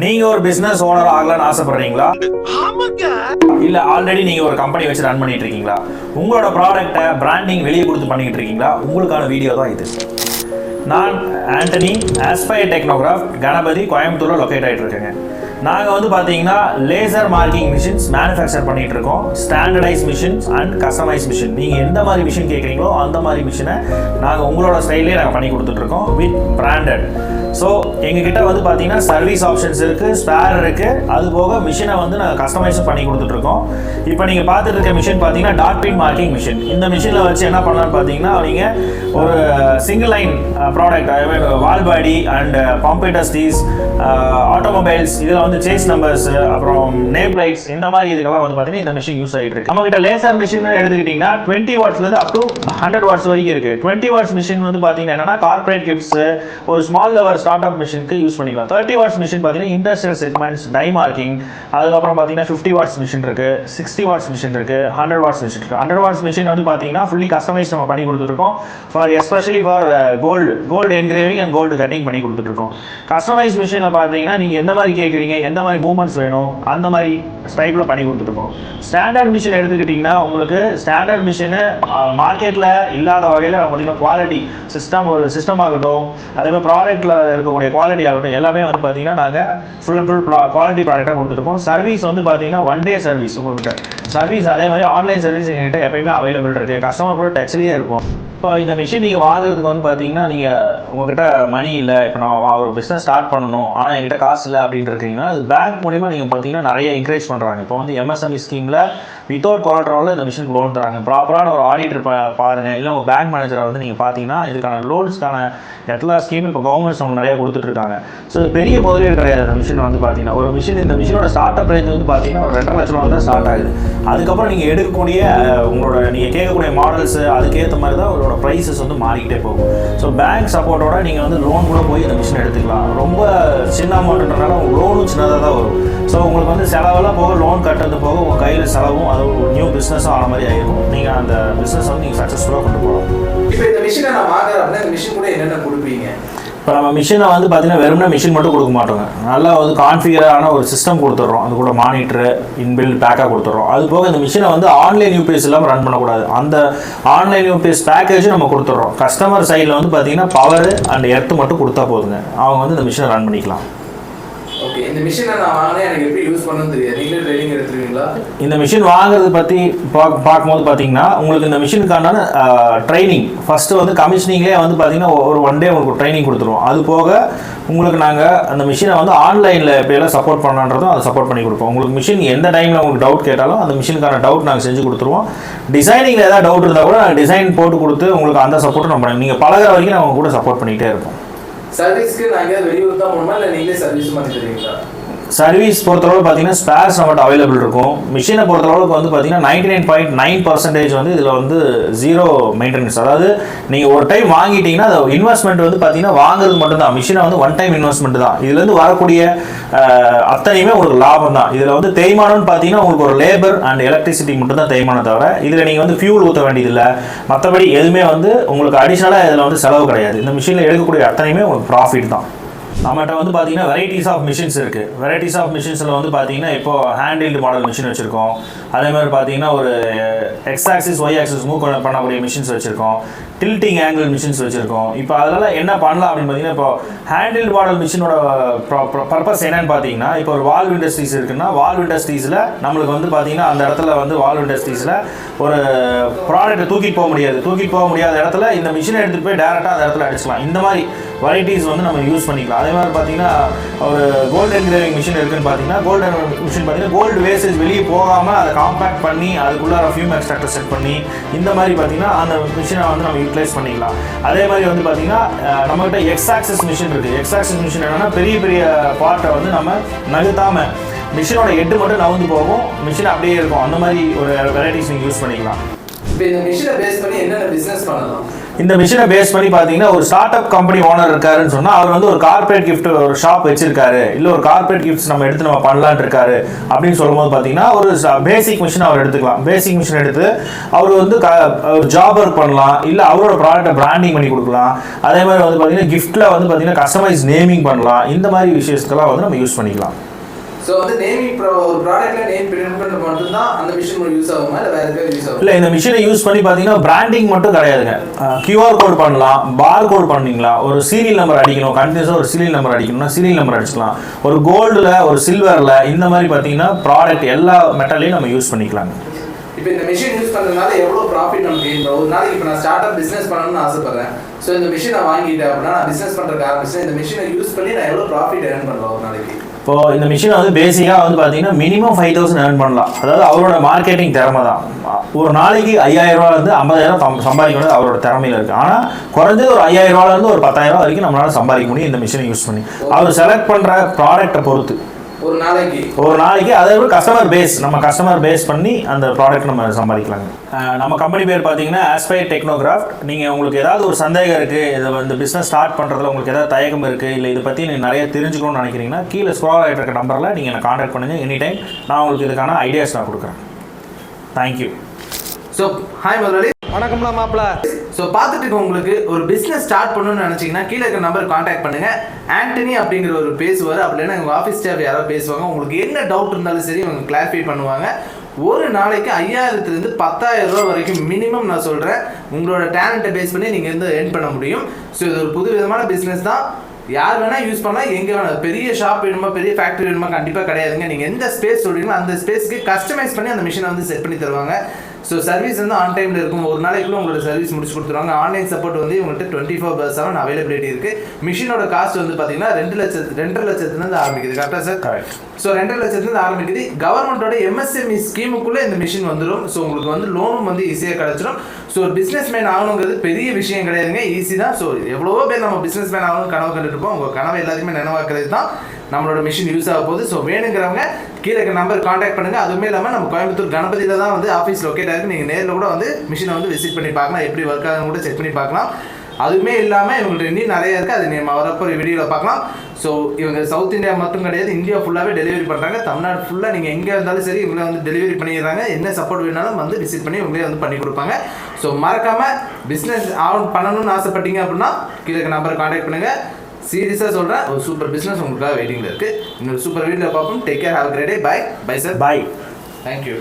நீங்க ஒரு business owner ஆகலாம்னு ஆசைப்படுறீங்களா? இல்ல ஆல்ரெடி நீங்க ஒரு கம்பெனி வச்சு ரன் பண்ணிட்டு இருக்கீங்களா? உங்களோட ப்ராடக்ட்டை பிராண்டிங் வெளியே கொடுத்து பண்ணிட்டு இருக்கீங்களா? உங்களுக்கான வீடியோ தான் இது. நான் ஆண்டனி ஆஸ்பயர் டெக்னோகிராஃப் கணபதி கோயம்புத்தூர்ல லொக்கேட் ஆயிட்டு இருக்கேங்க. நாங்கள் வந்து பார்த்தீங்கன்னா லேசர் மார்க்கிங் மிஷின்ஸ் மேனுஃபேக்சர் பண்ணிட்டு இருக்கோம். Standardise machines and customise machine நீங்கள் எந்த மாதிரி மிஷின் கேட்குறீங்களோ அந்த மாதிரி மிஷினை நாங்கள் உங்களோட ஸ்டைல்லே நாங்கள் பண்ணி கொடுத்துட்ருக்கோம் வித் பிராண்டட் ஸோ எங்ககிட்ட வந்து பார்த்தீங்கன்னா சர்வீஸ் ஆப்ஷன்ஸ் இருக்குது ஸ்பேர் இருக்குது அது போக மிஷினை வந்து நாங்கள் கஸ்டமைஸும் பண்ணி கொடுத்துட்ருக்கோம். இப்போ நீங்கள் பார்த்துட்டு இருக்க மிஷின் பார்த்தீங்கன்னா டாட் பின் மார்க்கிங் மிஷின் இந்த மிஷினில் வச்சு என்ன பண்ணலாம்னு பார்த்தீங்கன்னா நீங்கள் ஒரு single line product wall body and பம்பேட்டஸ்டீஸ் automobiles இதில் வந்து சேஸ் நம்பர்ஸ் uh, அப்புறம் நேம் லைட்ஸ் இந்த மாதிரி இதுக்கெல்லாம் வந்து பார்த்தீங்கன்னா இந்த மிஷின் யூஸ் ஆகிட்டு இருக்கு. நம்ம கிட்ட லேசர் மிஷின் எடுத்துக்கிட்டிங்கன்னா டுவெண்ட்டி வாட்ஸ்லேருந்து அப் டு ஹண்ட்ரட் வாட்ஸ் வரைக்கும் இருக்குது டுவெண்ட்டி வாட்ஸ் மிஷின் வந்து பார்த்தீங்கன்னா என்னன்னா கார்பரேட் கிஃப்ட்ஸ் ஒரு ஸ்மால் லவர்ஸ் ஸ்டார்ட் அப் மிஷினுக்கு யூஸ் பண்ணிக்கலாம். தேர்ட்டி வாட்ஸ் மிஷின் பார்த்தீங்கன்னா இண்டஸ்ட்ரியல் செக்மெண்ட்ஸ் டை மார்க்கிங் அதுக்கப்புறம் பார்த்தீங்கன்னா ஃபிஃப்டி வாட்ஸ் மிஷின் இருக்கு சிக்ஸ்டி வாட்ஸ் மிஷின் இருக்கு ஹண்ட்ரட் வாட்ஸ் மிஷின் இருக்கு. ஹண்ட்ரட் வாட்ஸ் மிஷின் வந்து பார்த்தீங்கன்னா ஃபுல்லி கஸ்டமைஸ் நம்ம பண்ணி கொடுத்துருக்கோம் for especially for gold gold engraving and gold cutting பண்ணி கொடுத்துருக்கோம் கஸ்டமைஸ் மிஷினில் பார்த்தீங்கன்னா நீங்கள் எந்த மாதிரி கேட்குறீங்க எந்த மாதிரி மூமெண்ட்ஸ் வேணும் அந்த மாதிரி டைப்பில் பண்ணி கொடுத்துருக்கோம் ஸ்டாண்டர்ட் மிஷின் எடுத்துக்கிட்டிங்கன்னா உங்களுக்கு ஸ்டாண்டர்ட் மிஷினு மார்க்கெட்டில் இல்லாத வகையில் பார்த்தீங்கன்னா குவாலிட்டி சிஸ்டம் ஒரு சிஸ்டம் ஆகட்டும் அதே மாதிரி ப்ராடக்ட்டில் இருக்கக்கூடிய குவாலிட்டி ஆகட்டும் எல்லாமே வந்து பார்த்தீங்கன்னா நாங்கள் ஃபுல் அண்ட் ஃபுல் குவாலிட்டி ப்ராடக்டாக கொடுத்துருக்கோம். சர்வீஸ் வந்து பார்த்தீங்கன்னா ஒன் டே சர்வீஸ் உங்கள்கிட்ட சர்வீஸ் அதே மாதிரி ஆன்லைன் சர்வீஸ் எங்கள்கிட்ட எப்பயுமே அவைலபிள் இருக்குது கஸ்டமர் கூட டச்லேயே இருக்கும். இப்போ இந்த மிஷின் நீங்கள் வாங்குறதுக்கு வந்து பார்த்தீங்கன்னா நீங்கள் உங்ககிட்ட மணி இல்லை. இப்போ நான் ஒரு பிஸ்னஸ் ஸ்டார்ட் பண்ணணும். ஆனால் என்கிட்ட காசு இல்லை அப்படின்னு இருக்கீங்கன்னா அது பேங்க் மூலிமா நீங்கள் பார்த்தீங்கன்னா நிறைய என்கரேஜ் பண்ணுறாங்க இப்போ வந்து எம்எஸ்எம்இ ஸ்கீமில் வித்தவுட் கொலட்ராவில் இந்த மிஷின் லோன் தராங்க. ப்ராப்பரான ஒரு ஆடிட்டர் பாருங்கள் இல்லை உங்கள் பேங்க் மேனேஜரை வந்து நீங்கள் பார்த்தீங்கன்னா இதுக்கான லோன்ஸ்க்கான எல்லா ஸ்கீமும் இப்போ கவர்மெண்ட்ஸ் அவங்க நிறைய கொடுத்துட்ருக்காங்க ஸோ பெரிய முதலீடு கிடையாது. இந்த மிஷின் வந்து பார்த்தீங்கன்னா ஒரு மிஷின் இந்த மிஷினோட ஸ்டார்ட் அப் ரேஞ்ச் வந்து பார்த்தீங்கன்னா ஒரு ரெண்டரை லட்சம் ரூபா தான் ஸ்டார்ட் ஆகுது. அதுக்கப்புறம் நீங்கள் எடுக்கக்கூடிய உங்களோட நீங்கள் கேட்கக்கூடிய மாடல்ஸ் அதுக்கேற்ற மாதிரி தான் உங்களோட ப்ரைஸஸ் வந்து மாறிக்கிட்டே போகும். ஸோ பேங்க் சப்போர்ட்டோட நீங்கள் வந்து லோன் கூட போய் இந்த மிஷின் எடுத்துக்கலாம். ரொம்ப சின்ன அமௌண்ட்ன்றனால லோனும் சின்னதாக தான் வரும். ஸோ உங்களுக்கு வந்து செலவெல்லாம் போக லோன் கட்டுறது போக உங்கள் கையில் செலவும் அது ஒரு நியூ பிஸ்னஸும் ஆன மாதிரி ஆகிடும். நீங்கள் அந்த பிஸ்னஸ் வந்து நீங்கள் சக்ஸஸ்ஃபுல்லாக கொண்டு போகலாம். இப்போ இந்த மிஷினை நான் வாங்குறேன் அப்படின்னா இந்த மிஷின் கூட என்னென்ன கொடுப்பீங்க? இப்போ நம்ம மிஷினை வந்து பார்த்தீங்கன்னா வெறும்னா மிஷின் மட்டும் கொடுக்க மாட்டோங்க. நல்லா வந்து கான்ஃபிகரான ஒரு சிஸ்டம் கொடுத்துட்றோம். அது கூட மானிட்டரு இன்பில் பேக்காக கொடுத்துட்றோம். அது போக இந்த மிஷினை வந்து ஆன்லைன் யூபிஎஸ் இல்லாமல் ரன் பண்ணக்கூடாது. அந்த ஆன்லைன் யூபிஎஸ் பேக்கேஜும் நம்ம கொடுத்துட்றோம். கஸ்டமர் சைடில் வந்து பார்த்தீங்கன்னா பவர் அண்ட் எர்த்து மட்டும் கொடுத்தா போதுங்க. அவங்க வந்து இந்த மிஷினை ரன் பண்ணிக்கலாம். ஓகே இந்த மிஷினை நான் வாங்கினேன் எனக்கு எப்படி யூஸ் பண்ணணும்னு தெரியாது. நீங்களே ட்ரைனிங் எடுத்துருவீங்களா? இந்த மிஷின் வாங்குறது பற்றி பார்க்க பார்க்கும்போது பார்த்தீங்கன்னா உங்களுக்கு இந்த மிஷினுக்கான ட்ரைனிங் ஃபஸ்ட்டு வந்து கமிஷனிங்லேயே வந்து பார்த்தீங்கன்னா ஒரு ஒன் டே உங்களுக்கு ட்ரைனிங் கொடுத்துருவோம். அது போக உங்களுக்கு நாங்கள் அந்த மிஷினை வந்து ஆன்லைனில் எப்படியெல்லாம் சப்போர்ட் பண்ணலான்றதும் அதை சப்போர்ட் பண்ணி கொடுப்போம். உங்களுக்கு மிஷின் எந்த டைமில் உங்களுக்கு டவுட் கேட்டாலும் அந்த மிஷினுக்கான டவுட் நாங்கள் செஞ்சு கொடுத்துருவோம். டிசைனிங்கில் ஏதாவது டவுட் இருந்தால் கூட நாங்கள் டிசைன் போட்டு கொடுத்து உங்களுக்கு அந்த சப்போர்ட்டும் நம்ம பண்ணி நீங்கள் பழகுற வரைக்கும் நாங்கள் கூட சப்போர்ட் பண்ணிகிட்டே இருப்போம். சர்வீஸ்க்கு நான் எங்கேயாவது வெளியூர் தான் போகணுமா இல்லை நீங்களே சர்வீஸ் பண்ணி தருவீங்களா? சர்வீஸ் பொறுத்தளவு பார்த்தீங்கன்னா ஸ்பேர்ஸ் நம்மகிட்ட அவைலபிள் இருக்கும். மிஷினை பொறுத்தளவுக்கு வந்து பார்த்தீங்கன்னா ninety nine point nine percentage வந்து இதில் வந்து ஜீரோ மெயின்டெனன்ஸ் அதாவது நீங்கள் ஒரு டைம் வாங்கிட்டீங்கன்னா அது இன்வெஸ்ட்மெண்ட் வந்து பார்த்தீங்கன்னா வாங்குறது மட்டும்தான். மிஷினை வந்து ஒன் டைம் இன்வெஸ்ட்மெண்ட் தான். இதுலேருந்து வரக்கூடிய அத்தனையுமே உங்களுக்கு லாபம் தான். இதில் வந்து தேய்மானம்னு பார்த்தீங்கன்னா உங்களுக்கு ஒரு லேபர் அண்ட் எலக்ட்ரிசிட்டி மட்டும் தான் தேய்மானம் தவிர இதில் நீங்கள் வந்து ஃபியூல் ஊற்ற வேண்டியதில்லை. மற்றபடி எதுவுமே வந்து உங்களுக்கு அடிஷ்னலாக இதில் வந்து செலவு கிடையாது. இந்த மிஷினில் எடுக்கக்கூடிய அத்தனையுமே உங்களுக்கு ப்ராஃபிட் தான். நம்மகிட்ட வந்து பார்த்தீங்கன்னா வெரைட்டிஸ் ஆஃப் மிஷின்ஸ் இருக்குது வெரைட்டிஸ் ஆஃப் மிஷின்ஸில் வந்து பார்த்தீங்கன்னா இப்போ ஹேண்டில்டு மாடல் மிஷின் வச்சுருக்கோம். அதே மாதிரி பார்த்தீங்கன்னா ஒரு X axis Y axis move பண்ணக்கூடிய மிஷின்ஸ் வச்சுருக்கோம். டில்ட்டிங் ஆங்கிள் மிஷின்ஸ் வச்சுருக்கோம். இப்போ அதெல்லாம் என்ன பண்ணலாம் அப்படின்னு பார்த்தீங்கன்னா இப்போ ஹேண்டில் மாடல் மிஷினோட பர்பஸ் என்னன்னு பார்த்தீங்கன்னா இப்போ ஒரு வால்வ் இண்டஸ்ட்ரீஸ் இருக்குன்னா வால்வ் இண்டஸ்ட்ரீஸில் நம்மளுக்கு வந்து பார்த்தீங்கன்னா அந்த இடத்துல வந்து வால்வ் இண்டஸ்ட்ரீஸில் ஒரு ப்ராடக்ட்டை தூக்கிட்டு போக முடியாது. தூக்கிட்டு போக முடியாத இடத்துல இந்த மிஷினை எடுத்துகிட்டு போய் டேரெக்டாக அந்த இடத்துல அடிச்சுக்கலாம். இந்த மாதிரி வெரைட்டிஸ் வந்து நம்ம யூஸ் பண்ணிக்கலாம். அதே மாதிரி பார்த்தீங்கன்னா ஒரு கோல்டு என்கிரேவிங் மிஷின் இருக்குன்னு பார்த்தீங்கன்னா கோல்டு மிஷின் பார்த்தீங்கன்னா கோல்டு வேஸ்டேஜ் வெளியே போகாமல் அதை காம்பேக்ட் பண்ணி அதுக்குள்ளார ஃபியூம் எக்ஸ்ட்ராக்டர் செட் பண்ணி இந்த மாதிரி பார்த்தீங்கன்னா அந்த மிஷினை வந்து நம்ம யூட்டிலைஸ் பண்ணிக்கலாம் அதே மாதிரி வந்து பார்த்தீங்கன்னா நம்மகிட்ட எக்ஸ் ஆக்சஸ் மிஷின் இருக்குது எக்ஸ் ஆக்சஸ் மிஷின் என்னென்னா பெரிய பெரிய பார்ட்டை வந்து நம்ம நகர்த்தாமல் மிஷினோட ஹெட்டு மட்டும் நவுந்து போகும். மிஷின் அப்படியே இருக்கும். அந்த மாதிரி ஒரு வெரைட்டிஸ் நீங்கள் யூஸ் பண்ணிக்கலாம். இப்போ இந்த மிஷினை பேஸ் பண்ணி என்னென்ன பண்ணலாம்? இந்த மிஷினை பேஸ் பண்ணி பார்த்தீங்கன்னா ஒரு ஸ்டார்ட் அப் கம்பெனி ஓனர் இருக்காருன்னு சொன்னால் அவர் வந்து ஒரு கார்பரேட் கிஃப்ட் ஒரு ஷாப் வச்சிருக்காரு. இல்லை ஒரு கார்பரேட் கிஃப்ட்ஸ் நம்ம எடுத்து நம்ம பண்ணலான் இருக்காரு. அப்படின்னு சொல்லும்போது பார்த்தீங்கன்னா ஒரு பேசிக் மிஷின் அவர் எடுத்துக்கலாம். பேசிக் மிஷின் எடுத்து அவர் வந்து ஜாப் ஒர்க் பண்ணலாம். இல்லை அவரோட ப்ராடக்ட்டை பிராண்டிங் பண்ணி கொடுக்கலாம். அதே மாதிரி வந்து பார்த்தீங்கன்னா கிஃப்ட்டில் வந்து பார்த்தீங்கன்னா கஸ்டமைஸ் நேமிங் பண்ணலாம். இந்த மாதிரி விஷயத்துக்கெல்லாம் வந்து நம்ம யூஸ் பண்ணிக்கலாம். ஸோ வந்து நேமிங் ஒரு ப்ராடக்ட்ல நேம் பிரிண்ட் பண்ண மட்டும்தான் அந்த மிஷின் யூஸ் ஆகுமா? இல்லை வேற எதுவும் யூஸ் ஆகும்? இல்லை இந்த மிஷினை யூஸ் பண்ணி பார்த்தீங்கன்னா பிராண்டிங் மட்டும் கிடையாதுங்க. கியூஆர் கோட் பண்ணலாம் பார் கோட் பண்ணிங்களா ஒரு சீரியல் நம்பர் அடிக்கணும் கண்டினியூஸாக ஒரு சீரியல் நம்பர் அடிக்கணும்னா சீரியல் நம்பர் அடிச்சுக்கலாம். ஒரு கோல்டில் ஒரு சில்வரில் இந்த மாதிரி பார்த்தீங்கன்னா ப்ராடக்ட் எல்லா மெட்டலையும் நம்ம யூஸ் பண்ணிக்கலாங்க. இப்போ இந்த மிஷின் யூஸ் பண்றதுனால எவ்வளவு ப்ராஃபிட் நமக்கு கெயின் ஒரு நாளைக்கு இப்போ நான் ஸ்டார்ட் அப் பிசினஸ் பண்ணணும்னு ஆசைப்படுறேன். ஸோ இந்த மிஷினை வாங்கிட்டேன் அப்படின்னா நான் பிசினஸ் பண்றதுக்கு ஆரம்பிச்சேன் இந்த மிஷினை யூஸ் பண்ணி நான் எவ்வளவு ப்ராஃபிட் earn பண்ணலாம் ஒரு நாளைக்கு? இப்போ இந்த மிஷின் வந்து பேசிக்காக வந்து பார்த்தீங்கன்னா மினிமம் ஃபைவ் தௌசண்ட் ஏர்ன் பண்ணலாம். அதாவது அவரோட மார்க்கெட்டிங் திறமை தான். ஒரு நாளைக்கு ஐயாயிரம் ரூபாயிலேருந்து ஐம்பதாயிரம் சம்பாதிக்கணும் அவரோட திறமையில இருக்குது ஆனால் குறைஞ்சது ஒரு ஐயாயிரம் ரூபாயிலேருந்து ஒரு பத்தாயிரம் ரூபா வரைக்கும் நம்மளால சம்பாதிக்க முடியும் இந்த மிஷினை யூஸ் பண்ணி. அவர் செலக்ட் பண்ணுற ப்ராடக்ட்டை பொறுத்து. ஒரு நாளைக்கு. ஒரு நாளைக்கு அதை விட கஸ்டமர் பேஸ் நம்ம கஸ்டமர் பேஸ் பண்ணி அந்த ப்ராடக்ட் நம்ம சம்பாதிக்கலாங்க. நம்ம கம்பெனி பேர் பார்த்தீங்கன்னா ஆஸ்பைர் டெக்னோகிராஃப்ட் நீங்கள் உங்களுக்கு ஏதாவது ஒரு சந்தேகம் இருக்குது இதை வந்து பிஸ்னஸ் ஸ்டார்ட் பண்ணுறதுல உங்களுக்கு ஏதாவது தயக்கம் இருக்குது இல்லை இதை பற்றி நீங்கள் நிறைய தெரிஞ்சுக்கணும்னு நினைக்கிறீங்கன்னா கீழே ஸ்க்ரோல் ஆகிட்டு இருக்க நம்பரில் நீங்கள் என்னை காண்டாக்ட் பண்ணுங்கள் எனி டைம் நான் உங்களுக்கு இதுக்கான ஐடியாஸ் நான் கொடுக்குறேன். தேங்க்யூ ஸோ ஹாய் முதலாளி. வணக்கம்ல மாப்பிள்ள. ஸோ பார்த்துட்டு இருக்க உங்களுக்கு ஒரு பிஸ்னஸ் ஸ்டார்ட் பண்ணணும்னு நினச்சிங்கன்னா கீழே இருக்கிற நம்பர் காண்டாக்ட் பண்ணுங்கள் ஆண்டனி அப்படிங்கிற ஒரு பேசுவார். அப்படின்னா உங்கள் ஆஃபீஸ் ஸ்டாஃப் யாரோ பேசுவாங்க. உங்களுக்கு என்ன டவுட் இருந்தாலும் சரி அவங்க கிளாரிஃபை பண்ணுவாங்க. ஒரு நாளைக்கு ஐயாயிரத்துலேருந்து பத்தாயிரம் ரூபா வரைக்கும் மினிமம் நான் சொல்கிறேன் உங்களோட டேலண்ட்டை பேஸ் பண்ணி நீங்கள் வந்து earn பண்ண முடியும். ஸோ இது ஒரு புது விதமான பிஸ்னஸ் தான். யார் வேணால் யூஸ் பண்ணலாம். எங்கே வேணால் பெரிய ஷாப் வேணுமா பெரிய ஃபேக்ட்ரி வேணுமா கண்டிப்பாக கிடையாதுங்க. நீங்கள் எந்த ஸ்பேஸ் சொல்கிறீங்களோ அந்த ஸ்பேஸ்க்கு கஸ்டமைஸ் பண்ணி அந்த மிஷினை வந்து செட் பண்ணி தருவாங்க. ஸோ சர்வீஸ் வந்து ஆன் டைமில் இருக்கும். ஒரு நாளைக்குள்ள உங்களோட சர்வீஸ் முடிச்சு கொடுத்துருவாங்க. ஆன்லைன் சப்போர்ட் வந்து உங்கள்கிட்ட twenty four per seven availability இருக்குது மிஷினோட காஸ்ட் வந்து பார்த்தீங்கன்னா ரெண்டு லட்சத்து ரெண்டரை லட்சத்துலேருந்து ஆரம்பிக்குது. கரெக்டாக சார் கரெக்ட் ஸோ ரெண்டரை லட்சத்துலேருந்து ஆரம்பிக்குது. கவர்மெண்ட்டோட எம்எஸ்எம்இ ஸ்கீமுக்குள்ளே இந்த மிஷின் வந்துடும் ஸோ உங்களுக்கு வந்து லோனும் வந்து ஈஸியாக கிடச்சிடும் ஸோ பிஸ்னஸ் மேன் ஆகணுங்கிறது பெரிய விஷயம் கிடையாதுங்க. ஈஸி தான். ஸோ எவ்வளவோ பேர் நம்ம பிஸ்னஸ் மேன் ஆகணும் கனவு கண்டுட்டு இருப்போம் உங்கள் கனவு எல்லாத்தையுமே நினைவாக்குறது தான் நம்மளோட மிஷின் யூஸ் ஆக போகுது. ஸோ வேணுங்கிறவங்க கீழே இருக்க நம்பர் காண்டாக்ட் பண்ணுங்க. அதுவுமே இல்லாமல் நம்ம கோயம்புத்தூர் கணபதியில் தான் வந்து ஆஃபீஸ் லொக்கேட் ஆகிருக்கு நீங்கள் நேரில் கூட வந்து மிஷினை வந்து விசிட் பண்ணி பார்க்கலாம். எப்படி ஒர்க் ஆகுதுன்னு கூட செக் பண்ணி பார்க்கலாம். அதுவுமே இல்லாமல் இவங்கள்ட்ட இன்னும் நிறைய இருக்குது அது நம்ம வரப்போ வீடியோவில் பார்க்கலாம். ஸோ இவங்க சவுத் இந்தியா மட்டும் கிடையாது இந்தியா ஃபுல்லாகவே டெலிவரி பண்ணுறாங்க தமிழ்நாடு ஃபுல்லாக நீங்கள் எங்கே இருந்தாலும் சரி இவங்களே வந்து டெலிவரி பண்ணிடுறாங்க. என்ன சப்போர்ட் வேணாலும் வந்து விசிட் பண்ணி இவங்களே வந்து பண்ணி கொடுப்பாங்க. ஸோ மறக்காமல் பிஸ்னஸ் ஆன் பண்ணணும்னு ஆசைப்பட்டீங்க அப்படின்னா கீழே நம்பரை காண்டாக்ட் பண்ணுங்கள் சீரியஸாக சொல்கிறேன் ஒரு சூப்பர் பிஸ்னஸ் உங்களுக்காக வெயிட்டிங்கில் இருக்குது இன்னொரு சூப்பர் வீடியோவில் பார்ப்போம். Take care have great day bye bye sir bye thank you